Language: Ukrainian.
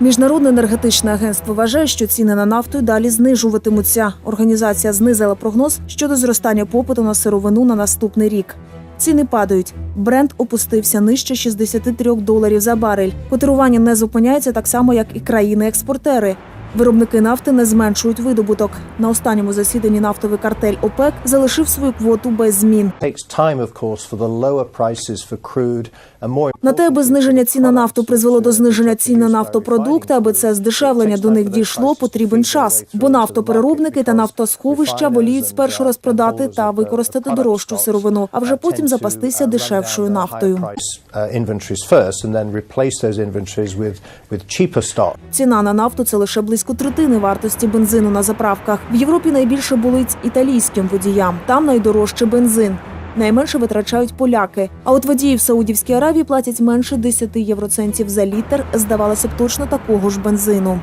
Міжнародне енергетичне агентство вважає, що ціни на нафту й далі знижуватимуться. Організація знизила прогноз щодо зростання попиту на сировину на наступний рік. Ціни падають. Бренд опустився нижче 63 доларів за барель. Котирування не зупиняється так само, як і країни-експортери. Виробники нафти не зменшують видобуток. На останньому засіданні нафтовий картель ОПЕК залишив свою квоту без змін. На те, аби зниження цін на нафту призвело до зниження цін на нафтопродукти, аби це здешевлення до них дійшло, потрібен час. Бо нафтопереробники та нафтосховища воліють спершу розпродати та використати дорожчу сировину, а вже потім запастися дешевшою нафтою. Ціна на нафту це лише близько третини вартості бензину на заправках. В Європі найбільше болить італійським водіям. Там найдорожче бензин. Найменше витрачають поляки. А от водії в Саудівській Аравії платять менше 10 євроцентів за літр, здавалося б, точно такого ж бензину.